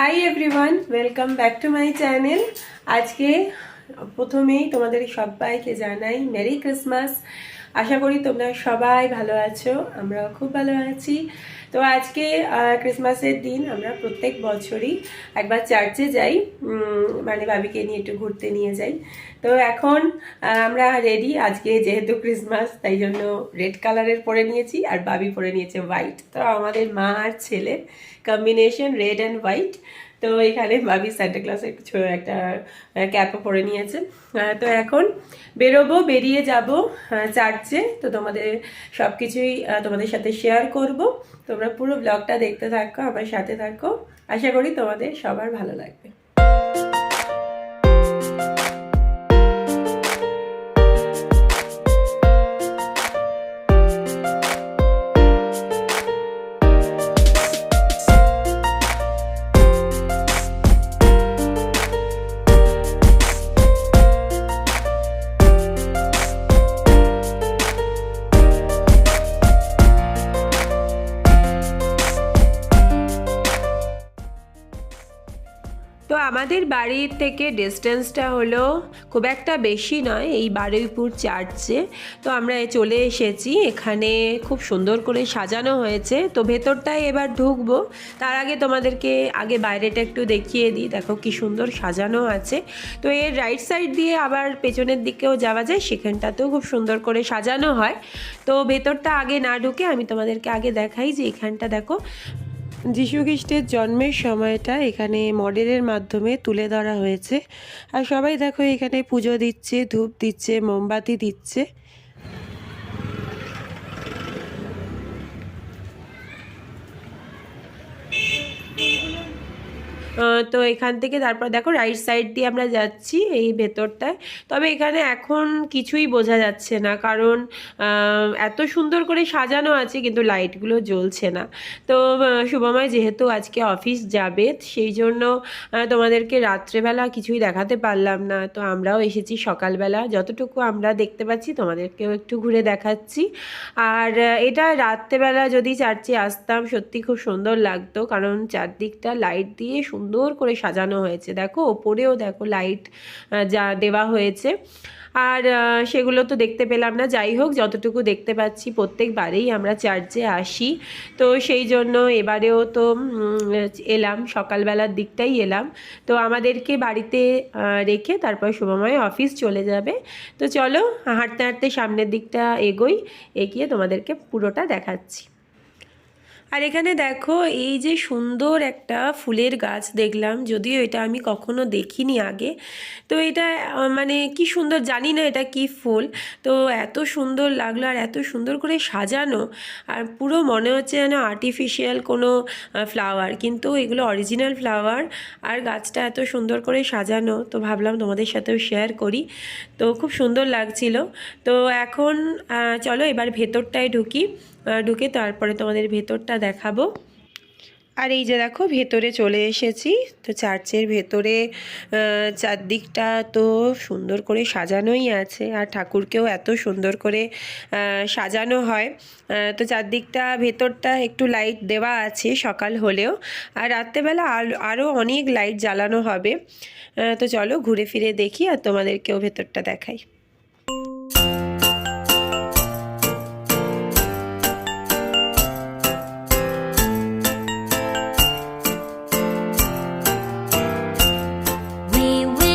hi everyone welcome back to my channel আজকে প্রথমেই তোমাদের সবাইকে জানাই মেরি ক্রিসমাস আশা করি তোমরা সবাই ভালো আছো, আমরাও খুব ভালো আছি। তো আজকে ক্রিসমাসের দিন, আমরা প্রত্যেক বছরই একবার চার্চে যাই মানে বাবিকে নিয়ে একটু ঘুরতে নিয়ে যাই। তো এখন আমরা রেডি আজকে যেহেতু ক্রিসমাস, তাই জন্য রেড কালারের পরে নিয়েছি, আর বাবি পরে নিয়েছে হোয়াইট তো আমাদের মা আর ছেলে কম্বিনেশন রেড অ্যান্ড হোয়াইট তো এখানে ভাবি সান্টা ক্লাসের একটা ক্যাপও পরে নিয়েছে। তো এখন বেরোবো, বেরিয়ে যাব চার্চে। তো তোমাদের সব কিছুই তোমাদের সাথে শেয়ার করব। তোমরা পুরো ব্লগটা দেখতে থাকো, আমার সাথে থাকো। আশা করি তোমাদের সবার ভালো লাগবে। আমাদের বাড়ির থেকে ডিস্টেন্সটা হলো খুব একটা বেশি নয়, এই বারুইপুর চার্চে তো আমরা চলে এসেছি, এখানে খুব সুন্দর করে সাজানো হয়েছে। তো ভেতরটায় এবার ঢুকবো। তার আগে তোমাদেরকে আগে বাইরেটা একটু দেখিয়ে দিই। দেখো কি সুন্দর সাজানো আছে। তো এর রাইট সাইড দিয়ে আবার পেছনের দিকেও যাওয়া যায়, সেখানটাতেও খুব সুন্দর করে সাজানো হয়। তো ভেতরটা আগে না ঢুকে আমি তোমাদেরকে আগে দেখাই যে এখানটা দেখো খ্রিস্টের জন্মের সময়টা এখানে মডেলের মাধ্যমে তুলে ধরা হয়েছে। আর সবাই দেখো এখানে পুজো দিচ্ছে, ধূপ দিচ্ছে, মোমবাতি দিচ্ছে। তো এখান থেকে তারপর দেখো রাইট সাইড দিয়ে আমরা যাচ্ছি এই ভেতরটায়। তবে এখানে এখন কিছুই বোঝা যাচ্ছে না, কারণ এত সুন্দর করে সাজানো আছে কিন্তু লাইটগুলো জ্বলছে না। তো শুভময় যেহেতু আজকে অফিস যাবে, সেই জন্য তোমাদেরকে রাত্রেবেলা কিছুই দেখাতে পারলাম না। তো আমরাও এসেছি সকালবেলা, যতটুকু আমরা দেখতে পাচ্ছি তোমাদেরকেও একটু ঘুরে দেখাচ্ছি। আর এটা রাত্রেবেলা যদি চার্চে আসতাম সত্যি খুব সুন্দর লাগতো, কারণ চারদিকটা লাইট দিয়ে সুন্দর করে সাজানো হয়েছে। দেখো, ওপরেও দেখো লাইট যা দেওয়া হয়েছে। আর সেগুলো তো দেখতে পেলাম না। যাই হোক, যতটুকু দেখতে পাচ্ছি, প্রত্যেকবারেই আমরা চার্চে আসি। তো সেই জন্য এবারেও তো এলাম, সকালবেলার দিকটাই এলাম। তো আমাদেরকে বাড়িতে রেখে তারপর শুভময় অফিস চলে যাবে। তো চলো, হাঁটতে হাঁটতে সামনের দিকটা এগোই, এগিয়ে তোমাদেরকে পুরোটা দেখাচ্ছি। আর এখানে দেখো, এই যে সুন্দর একটা ফুলের গাছ দেখলাম, যদিও এটা আমি কখনো দেখিনি আগে। তো এটা মানে কি সুন্দর, জানি না এটা কি ফুল। তো এত সুন্দর লাগল আর এত সুন্দর করে সাজানো, আর পুরো মনে হচ্ছে যেন আর্টিফিশিয়াল কোনো ফ্লাওয়ার কিন্তু এগুলো অরিজিনাল ফ্লাওয়ার আর গাছটা এত সুন্দর করে সাজানো। তো ভাবলাম তোমাদের সাথেও শেয়ার করি। তো খুব সুন্দর লাগছিল। তো এখন চলো এবার ভেতরটায় ঢুকি। ঢুকে তারপরে তোমাদের ভেতরটা দেখাবো। আর এই যে দেখো, ভেতরে চলে এসেছি। তো চার্চের ভেতরে চারদিকটা তো সুন্দর করে সাজানোই আছে। আর ঠাকুরকেও এত সুন্দর করে সাজানো হয়। তো চারদিকটা, ভেতরটা একটু লাইট দেওয়া আছে সকাল হলেও। আর রাত্রেবেলা আরও অনেক লাইট জ্বালানো হবে। তো চলো ঘুরে ফিরে দেখি আর তোমাদেরকেও ভেতরটা দেখাই।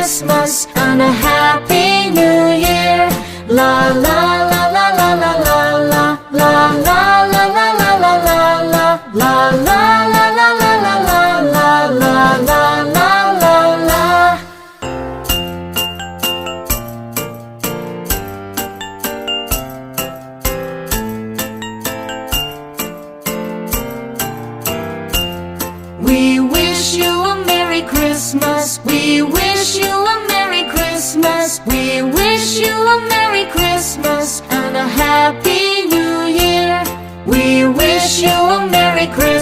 Christmas and a Happy New Year. La la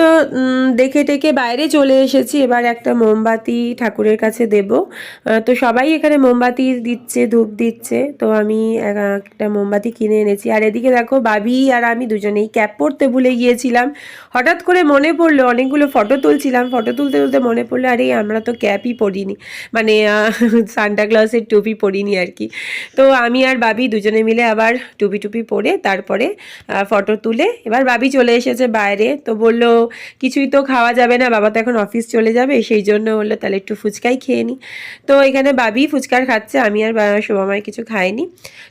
Uh, দেখে টেকে বাইরে চলে এসেছি। এবার একটা মোমবাতি ঠাকুরের কাছে দেব। তো সবাই এখানে মোমবাতি দিচ্ছে, ধূপ দিচ্ছে। তো আমি একটা মোমবাতি কিনে এনেছি। আর এদিকে দেখো, বাবি আর আমি দুজনেই ক্যাপ পরতে ভুলে গিয়েছিলাম। হঠাৎ করে মনে পড়ল, অনেকগুলো ফটো তুলছিলাম। ফটো তুলতে তুলতে মনে পড়ল, আরে আমরা তো ক্যাপই পরিনি। মানে সান্টা ক্লসের টুপি পরিনি আর কি। তো আমি আর বাবি দুজনে মিলে আবার টুপি টুপি পরে তারপরে ফটো তুলে এবার বাবি চলে এসেছে বাইরে। তো বলল কিছুই তো খাওয়া যাবে না, বাবা তো এখন অফিস চলে যাবে, সেই জন্য বলল, তাহলে একটু ফুচকাই খেয়ে নিই তো এখানে বাবি ফুচকার খাচ্ছে, আমি আর শোভামায় কিছু খাইনি।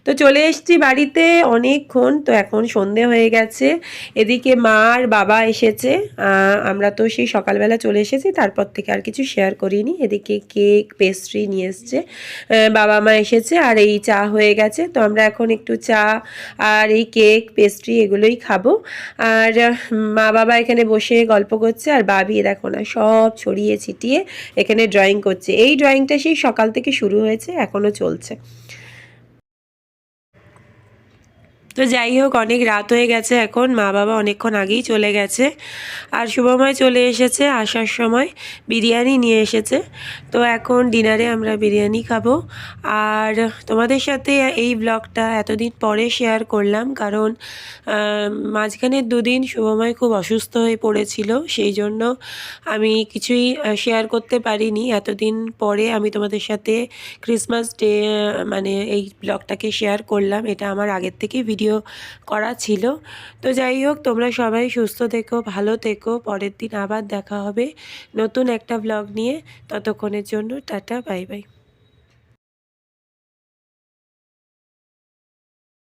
তো চলে এসেছি বাড়িতে অনেকক্ষণ, তো এখন সন্ধে হয়ে গেছে, এদিকে মা আর বাবা এসেছে আমরা তো সেই সকালবেলা চলে এসেছি, তারপর থেকে আর কিছু শেয়ার করিনি, এদিকে কেক পেস্ট্রি নিয়ে এসছে বাবা মা এসেছে, আর এই চা হয়ে গেছে, তো আমরা এখন একটু চা আর এই কেক পেস্ট্রি এগুলোই খাব, আর মা বাবা এখানে বসে গল্প করছে আর বাবি দেখো না, সব ছড়িয়ে ছিটিয়ে এখানে ড্রয়িং করছে। এই ড্রয়িংটা সেই সকাল থেকে শুরু হয়েছে, এখনও চলছে। তো যাই হোক অনেক রাত হয়ে গেছে এখন। মা বাবা অনেকক্ষণ আগেই চলে গেছে। আর শুভময় চলে এসেছে আসার সময়। বিরিয়ানি নিয়ে এসেছে। তো এখন ডিনারে আমরা বিরিয়ানি খাব। আর তোমাদের সাথে এই ব্লগটা এতদিন পরে শেয়ার করলাম কারণ আহ, মাঝখানের দুদিন শুভময় খুব অসুস্থ হয়ে পড়েছিল। সেই জন্য আমি কিছুই শেয়ার করতে পারিনি। এতদিন পরে আমি তোমাদের সাথে ক্রিসমাস ডে মানে এই ব্লগটাকে শেয়ার করলাম। এটা আমার আগের থেকেই ভিডিও করা ছিল। তো যাই হোক তোমরা সবাই সুস্থ থেকো, ভালো থেকো। পরের দিন আবার দেখা হবে নতুন একটা ব্লগ নিয়ে। ততক্ষণের জন্য টাটা, বাই বাই।